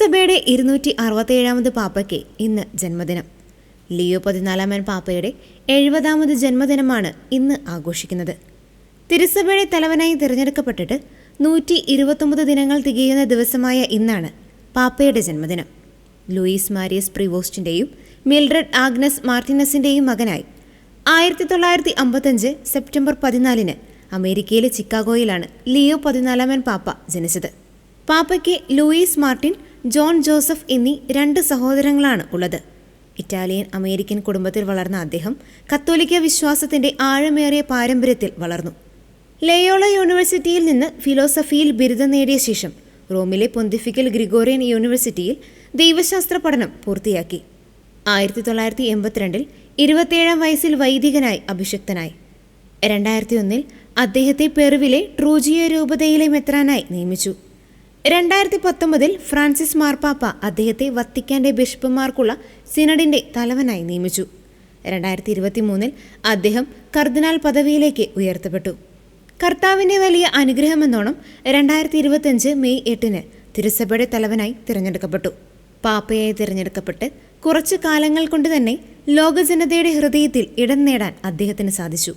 തിരുസഭയുടെ ഇരുന്നൂറ്റി അറുപത്തേഴാമത് പാപ്പയ്ക്ക് ഇന്ന് ജന്മദിനം. ലിയോ പതിനാലാമൻ പാപ്പയുടെ എഴുപതാമത് ജന്മദിനമാണ് ഇന്ന് ആഘോഷിക്കുന്നത്. തിരുസഭയുടെ തലവനായി തിരഞ്ഞെടുക്കപ്പെട്ടിട്ട് നൂറ്റി ഇരുപത്തൊമ്പത് ദിനങ്ങൾ തികയുന്ന ദിവസമായ ഇന്നാണ് പാപ്പയുടെ ജന്മദിനം. ലൂയിസ് മാരിയസ് പ്രിവോസ്റ്റിന്റെയും മിൽഡ്രഡ് ആഗ്നസ് മാർട്ടിനസിന്റെയും മകനായി ആയിരത്തി തൊള്ളായിരത്തി അമ്പത്തഞ്ച് സെപ്റ്റംബർ പതിനാലിന് അമേരിക്കയിലെ ചിക്കാഗോയിലാണ് ലിയോ പതിനാലാമൻ പാപ്പ ജനിച്ചത്. പാപ്പയ്ക്ക് ലൂയിസ് മാർട്ടിൻ ജോൺ ജോസഫ് എന്നീ രണ്ട് സഹോദരങ്ങളാണ് ഉള്ളത്. ഇറ്റാലിയൻ അമേരിക്കൻ കുടുംബത്തിൽ വളർന്ന അദ്ദേഹം കത്തോലിക്ക വിശ്വാസത്തിന്റെ ആഴമേറിയ പാരമ്പര്യത്തിൽ വളർന്നു. ലയോള യൂണിവേഴ്സിറ്റിയിൽ നിന്ന് ഫിലോസഫിയിൽ ബിരുദം നേടിയ ശേഷം റോമിലെ പൊന്തിഫിക്കൽ ഗ്രിഗോറിയൻ യൂണിവേഴ്സിറ്റിയിൽ ദൈവശാസ്ത്ര പഠനം പൂർത്തിയാക്കി. ആയിരത്തി തൊള്ളായിരത്തി എൺപത്തിരണ്ടിൽ ഇരുപത്തിയേഴാം വയസ്സിൽ വൈദികനായി അഭിഷിക്തനായി. രണ്ടായിരത്തി ഒന്നിൽ അദ്ദേഹത്തെ പെറുവിലെ ട്രൂജിയ രൂപതയിലെ മെത്രാനായി നിയമിച്ചു. രണ്ടായിരത്തി പത്തൊമ്പതിൽ ഫ്രാൻസിസ് മാർപ്പാപ്പ അദ്ദേഹത്തെ വത്തിക്കാന്റെ ബിഷപ്പുമാർക്കുള്ള സിനഡിന്റെ തലവനായി നിയമിച്ചു. രണ്ടായിരത്തി ഇരുപത്തി മൂന്നിൽ അദ്ദേഹം കർദിനാൾ പദവിയിലേക്ക് ഉയർത്തപ്പെട്ടു. കർത്താവിന്റെ വലിയ അനുഗ്രഹമെന്നോണം രണ്ടായിരത്തി ഇരുപത്തിയഞ്ച് മെയ് എട്ടിന് തിരുസഭയുടെ തലവനായി തിരഞ്ഞെടുക്കപ്പെട്ടു. പാപ്പയായി തിരഞ്ഞെടുക്കപ്പെട്ട് കുറച്ചു കാലങ്ങൾ കൊണ്ട് തന്നെ ലോകജനതയുടെ ഹൃദയത്തിൽ ഇടം നേടാൻ അദ്ദേഹത്തിന് സാധിച്ചു.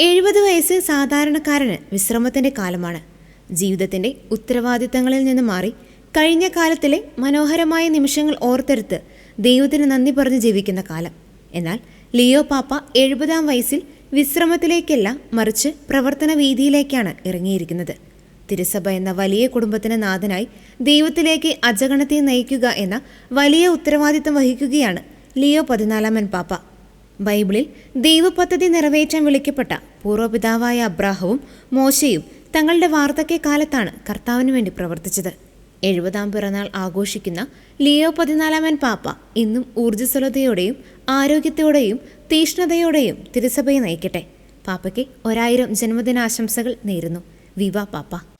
എഴുപത് വയസ്സ് സാധാരണക്കാരന് വിശ്രമത്തിന്റെ കാലമാണ്. ജീവിതത്തിന്റെ ഉത്തരവാദിത്തങ്ങളിൽ നിന്ന് മാറി കഴിഞ്ഞ കാലത്തിലെ മനോഹരമായ നിമിഷങ്ങൾ ഓർത്തെടുത്ത് ദൈവത്തിന് നന്ദി പറഞ്ഞ് ജീവിക്കുന്ന കാലം. എന്നാൽ ലിയോ പാപ്പ എഴുപതാം വയസ്സിൽ വിശ്രമത്തിലേക്കല്ല മറിച്ച് പ്രവർത്തന വീതിയിലേക്കാണ് ഇറങ്ങിയിരിക്കുന്നത്. തിരുസഭ എന്ന വലിയ കുടുംബത്തിന് നാഥനായി ദൈവത്തിലേക്ക് അജഗണത്തെ നയിക്കുക എന്ന വലിയ ഉത്തരവാദിത്തം വഹിക്കുകയാണ് ലിയോ പതിനാലാമൻ പാപ്പ. ബൈബിളിൽ ദൈവപദ്ധതി നിറവേറ്റാൻ വിളിക്കപ്പെട്ട പൂർവപിതാവായ അബ്രാഹവും മോശയും തങ്ങളുടെ വാർദ്ധക്യകാലത്താണ് കർത്താവിന് വേണ്ടി പ്രവർത്തിച്ചത്. എഴുപതാം പിറന്നാൾ ആഘോഷിക്കുന്ന ലിയോ പതിനാലാമൻ പാപ്പ ഇന്നും ഊർജസ്വലതയോടെയും ആരോഗ്യത്തോടെയും തീഷ്ണതയോടെയും തിരുസഭയെ നയിക്കട്ടെ. പാപ്പയ്ക്ക് ഒരായിരം ജന്മദിനാശംസകൾ നേരുന്നു. വിവ പാപ്പ.